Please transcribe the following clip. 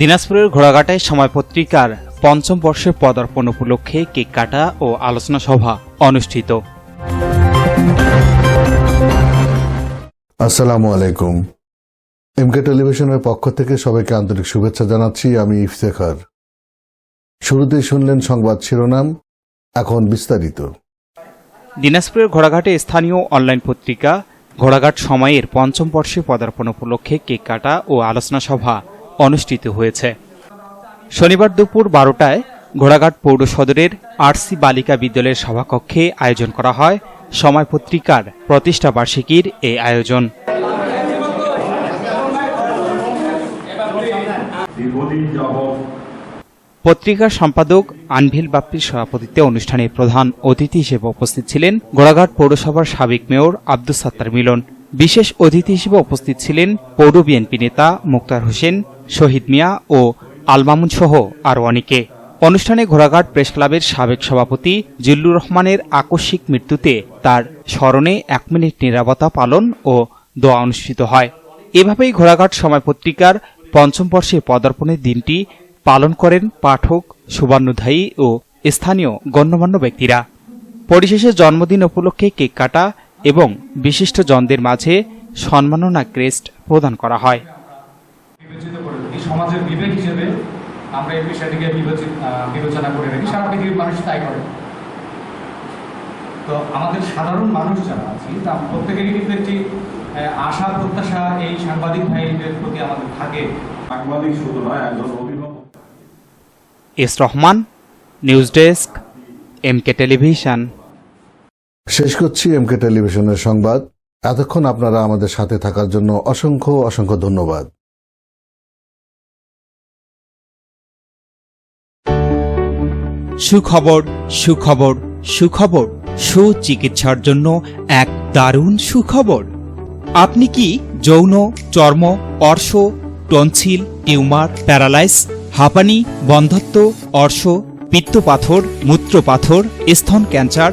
দিনাজপুরের ঘোড়াঘাটায় সময় পত্রিকার পঞ্চম বর্ষের পদার্পণ উপলক্ষে কেক কাটা ও আলোচনা সভা অনুষ্ঠিত। আসসালামু আলাইকুম। এমকে টেলিভিশনের পক্ষ থেকে সবাইকে আন্তরিক শুভেচ্ছা জানাচ্ছি আমি ইফতেখার। শুরুতেই শুনলেন সংবাদ শিরোনাম এখন বিস্তারিত। দিনাজপুরের ঘোড়াঘাটে স্থানীয় অনলাইন পত্রিকা ঘোড়াঘাট সময়ের পঞ্চম বর্ষে পদার্পণ উপলক্ষে কেক কাটা ও আলোচনা সভা অনুষ্ঠিত হয়েছে। শনিবার দুপুর বারোটায় ঘোড়াঘাট পৌর সদরের আরসি বালিকা বিদ্যালয়ের সভাকক্ষে আয়োজন করা হয়। সময় পত্রিকার প্রতিষ্ঠা বার্ষিকীর এই আয়োজন। পত্রিকার সম্পাদক আনভিল বাপ্পির সভাপতিত্বে অনুষ্ঠানে প্রধান অতিথি হিসেবে উপস্থিত ছিলেন গোড়াঘাট পৌরসভার সাবেক মেয়র আব্দুস সাত্তার মিলন। বিশেষ অতিথি হিসেবে উপস্থিত ছিলেন পৌর বিএনপি নেতা মুক্তার হোসেন, শহীদ মিয়া ও আলমামুন সহ আরও অনেকে। অনুষ্ঠানে ঘোড়াঘাট প্রেস ক্লাবের সাবেক সভাপতি জিল্লুর রহমানের আকস্মিক মৃত্যুতে তার স্মরণে এক মিনিট নিরাপত্তা পালন ও দোয়া অনুষ্ঠিত হয়। এভাবেই ঘোড়াঘাট সময় পত্রিকার পঞ্চম বর্ষে পদার্পণের দিনটি পালন করেন পাঠক সুবর্ণধায়ী ও স্থানীয় গণ্যমান্য ব্যক্তিরা। পরিশেষে জন্মদিন উপলক্ষে কেক কাটা এবং বিশিষ্ট জনদের মাঝে সম্মাননা ক্রেস্ট প্রদান করা হয়। সমাজের বিবেক হিসেবে আমরা এই বিষয়টিকে বিবেচনা করে রাখি। সারা পৃথিবীর মানুষ তাই করে। তো আমাদের সাধারণ মানুষ যারা আছি তা প্রত্যেকেরই কিন্তু একটি আশা প্রত্যাশা এই সাংবাদিক ভাইদের প্রতি আমাদের থাকে। সাংবাদিক শুধু নয় একজন অভিভাবক। S Rahman news desk M K television. শেষ করছি এমকে টেলিভিশনের সংবাদ। এতক্ষণ আপনারা আমাদের সাথে থাকার জন্য অসংখ্য অসংখ্য ধন্যবাদ। সুখবর সুখবর সুখবর, সুচিকিৎসার জন্য এক দারুণ সুখবর। আপনি কি যৌন, চর্ম, অর্শ, টনসিল, টিউমার, প্যারালাইস, হাঁপানি, বন্ধত্ব, অর্শ, পিত্তপাথর, মূত্রপাথর, স্তন ক্যান্সার